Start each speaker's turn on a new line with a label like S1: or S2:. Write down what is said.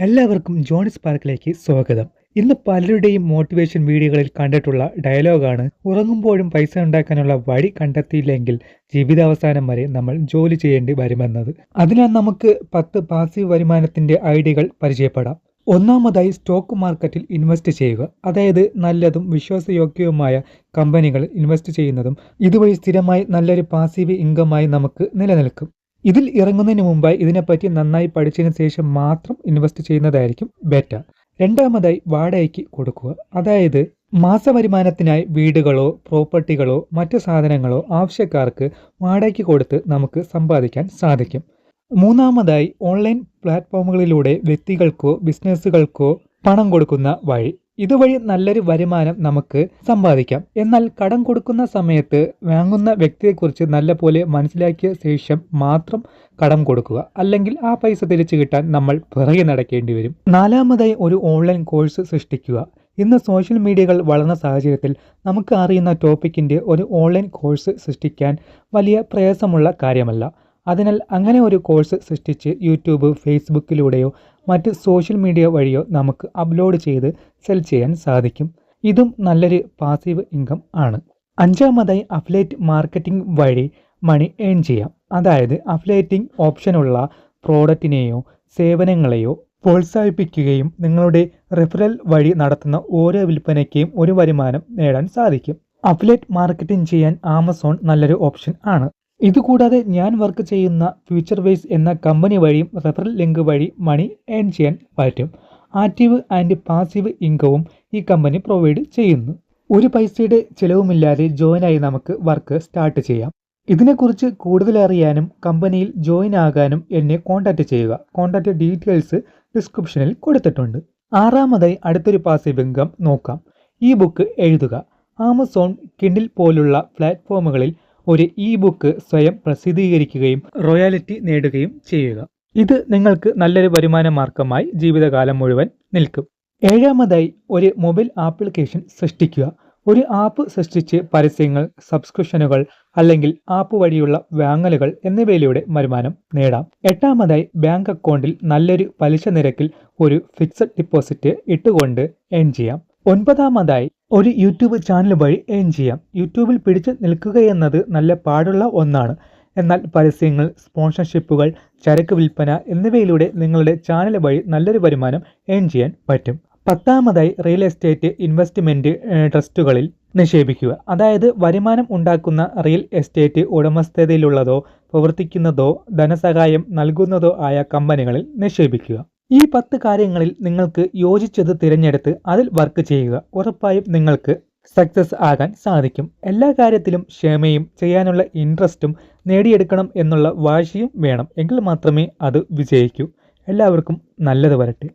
S1: എല്ലാവർക്കും ജോണിസ് പാർക്കിലേക്ക് സ്വാഗതം. ഇന്ന് പലരുടെയും മോട്ടിവേഷൻ വീഡിയോകളിൽ കണ്ടിട്ടുള്ള ഡയലോഗാണ് ഉറങ്ങുമ്പോഴും പൈസ ഉണ്ടാക്കാനുള്ള വഴി കണ്ടെത്തിയില്ലെങ്കിൽ ജീവിതാവസാനം വരെ നമ്മൾ ജോലി ചെയ്യേണ്ടി വരുമെന്നത്. അതിനാൽ നമുക്ക് പത്ത് പാസീവ് വരുമാനത്തിന്റെ ഐഡിയകൾ പരിചയപ്പെടാം. ഒന്നാമതായി സ്റ്റോക്ക് മാർക്കറ്റിൽ ഇൻവെസ്റ്റ് ചെയ്യുക. അതായത് നല്ലതും വിശ്വാസയോഗ്യവുമായ കമ്പനികളിൽ ഇൻവെസ്റ്റ് ചെയ്യുന്നതും ഇതുവഴി സ്ഥിരമായി നല്ലൊരു പാസീവ് ഇൻകമായി നമുക്ക് നിലനിൽക്കും. ഇതിൽ ഇറങ്ങുന്നതിന് മുമ്പായി ഇതിനെപ്പറ്റി നന്നായി പഠിച്ചതിന് ശേഷം മാത്രം ഇൻവെസ്റ്റ് ചെയ്യുന്നതായിരിക്കും ബെറ്റർ രണ്ടാമതായി വാടകയ്ക്ക് കൊടുക്കുക. അതായത് മാസവരുമാനത്തിനായി വീടുകളോ പ്രോപ്പർട്ടികളോ മറ്റു സാധനങ്ങളോ ആവശ്യക്കാർക്ക് വാടകയ്ക്ക് കൊടുത്ത് നമുക്ക് സമ്പാദിക്കാൻ സാധിക്കും. മൂന്നാമതായി ഓൺലൈൻ പ്ലാറ്റ്ഫോമുകളിലൂടെ വ്യക്തികൾക്കോ ബിസിനസ്സുകൾക്കോ പണം കൊടുക്കുന്ന വഴി. ഇതുവഴി നല്ലൊരു വരുമാനം നമുക്ക് സമ്പാദിക്കാം. എന്നാൽ കടം കൊടുക്കുന്ന സമയത്ത് വാങ്ങുന്ന വ്യക്തിയെക്കുറിച്ച് നല്ലപോലെ മനസ്സിലാക്കിയ ശേഷം മാത്രം കടം കൊടുക്കുക. അല്ലെങ്കിൽ ആ പൈസ തിരിച്ചു കിട്ടാൻ നമ്മൾ പിറകെ നടക്കേണ്ടി വരും. നാലാമതായി ഒരു ഓൺലൈൻ കോഴ്സ് സൃഷ്ടിക്കുക. ഇന്ന് സോഷ്യൽ മീഡിയകൾ വളർന്ന സാഹചര്യത്തിൽ നമുക്ക് അറിയുന്ന ടോപ്പിക്കിന്റെ ഒരു ഓൺലൈൻ കോഴ്സ് സൃഷ്ടിക്കാൻ വലിയ പ്രയാസമുള്ള കാര്യമല്ല. അതിനാൽ അങ്ങനെ ഒരു കോഴ്സ് സൃഷ്ടിച്ച് യൂട്യൂബ് ഫേസ്ബുക്കിലൂടെയോ മറ്റ് സോഷ്യൽ മീഡിയ വഴിയോ നമുക്ക് അപ്ലോഡ് ചെയ്ത് സെൽ ചെയ്യാൻ സാധിക്കും. ഇതും നല്ലൊരു പാസീവ് ഇൻകം ആണ്. അഞ്ചാമതായി അഫ്ലേറ്റ് മാർക്കറ്റിംഗ് വഴി മണി ഏൺ ചെയ്യാം. അതായത് അഫ്ലേറ്റിംഗ് ഓപ്ഷനുള്ള പ്രോഡക്റ്റിനെയോ സേവനങ്ങളെയോ പ്രോത്സാഹിപ്പിക്കുകയും നിങ്ങളുടെ റെഫറൽ വഴി നടത്തുന്ന ഓരോ വിൽപ്പനയ്ക്കും ഒരു വരുമാനം നേടാൻ സാധിക്കും. അഫ്ലേറ്റ് മാർക്കറ്റിംഗ് ചെയ്യാൻ ആമസോൺ നല്ലൊരു ഓപ്ഷൻ ആണ്. ഇതുകൂടാതെ ഞാൻ വർക്ക് ചെയ്യുന്ന ഫ്യൂച്ചർ വേസ് എന്ന കമ്പനി വഴിയും റെഫറൽ ലിങ്ക് വഴി മണി ഏൺ ചെയ്യാൻ പറ്റും. ആക്റ്റീവ് ആൻഡ് പാസീവ് ഇൻകവും ഈ കമ്പനി പ്രൊവൈഡ് ചെയ്യുന്നു. ഒരു പൈസയുടെ ചിലവുമില്ലാതെ ജോയിനായി നമുക്ക് വർക്ക് സ്റ്റാർട്ട് ചെയ്യാം. ഇതിനെക്കുറിച്ച് കൂടുതൽ അറിയാനും കമ്പനിയിൽ ജോയിൻ ആകാനും എന്നെ കോൺടാക്റ്റ് ചെയ്യുക. കോൺടാക്റ്റ് ഡീറ്റെയിൽസ് ഡിസ്ക്രിപ്ഷനിൽ കൊടുത്തിട്ടുണ്ട്. ആറാമതായി അടുത്തൊരു പാസീവ് ഇൻകം നോക്കാം. ഈ ബുക്ക് എഴുതുക. ആമസോൺ കിൻഡിൽ പോലുള്ള പ്ലാറ്റ്ഫോമുകളിൽ ഒരു ഇ ബുക്ക് സ്വയം പ്രസിദ്ധീകരിക്കുകയും റോയാലിറ്റി നേടുകയും ചെയ്യുക. ഇത് നിങ്ങൾക്ക് നല്ലൊരു വരുമാന മാർഗമായി ജീവിതകാലം മുഴുവൻ നിൽക്കും. ഏഴാമതായി ഒരു മൊബൈൽ ആപ്ലിക്കേഷൻ സൃഷ്ടിക്കുക. ഒരു ആപ്പ് സൃഷ്ടിച്ച് പരസ്യങ്ങൾ സബ്സ്ക്രിപ്ഷനുകൾ അല്ലെങ്കിൽ ആപ്പ് വഴിയുള്ള വാങ്ങലുകൾ എന്നിവയിലൂടെ വരുമാനം നേടാം. എട്ടാമതായി ബാങ്ക് അക്കൗണ്ടിൽ നല്ലൊരു പലിശ നിരക്കിൽ ഒരു ഫിക്സഡ് ഡിപ്പോസിറ്റ് ഇട്ടുകൊണ്ട് ഏൺ ചെയ്യാം. ഒൻപതാമതായി ഒരു യൂട്യൂബ് ചാനൽ വഴി ഏൺ ചെയ്യാം. യൂട്യൂബിൽ പിടിച്ച് നിൽക്കുക എന്നത് നല്ല പാടുള്ള ഒന്നാണ്. എന്നാൽ പരസ്യങ്ങൾ സ്പോൺസർഷിപ്പുകൾ ചരക്ക് വിൽപ്പന എന്നിവയിലൂടെ നിങ്ങളുടെ ചാനൽ വഴി നല്ലൊരു വരുമാനം ഏൺ ചെയ്യാൻ പറ്റും. പത്താമതായി റിയൽ എസ്റ്റേറ്റ് ഇൻവെസ്റ്റ്മെന്റ് ട്രസ്റ്റുകളിൽ നിക്ഷേപിക്കുക. അതായത് വരുമാനം ഉണ്ടാക്കുന്ന റിയൽ എസ്റ്റേറ്റ് ഉടമസ്ഥതയിലുള്ളതോ പ്രവർത്തിക്കുന്നതോ ധനസഹായം നൽകുന്നതോ ആയ കമ്പനികളിൽ നിക്ഷേപിക്കുക. ഈ പത്ത് കാര്യങ്ങളിൽ നിങ്ങൾക്ക് യോജിച്ചത് തിരഞ്ഞെടുത്ത് അതിൽ വർക്ക് ചെയ്യുക. ഉറപ്പായും നിങ്ങൾക്ക് സക്സസ് ആകാൻ സാധിക്കും. എല്ലാ കാര്യത്തിലും ക്ഷമയും ചെയ്യാനുള്ള ഇൻട്രസ്റ്റും നേടിയെടുക്കണം എന്നുള്ള വാശിയും വേണം. എങ്കിൽ മാത്രമേ അത് വിജയിക്കൂ. എല്ലാവർക്കും നല്ലത് വരട്ടെ.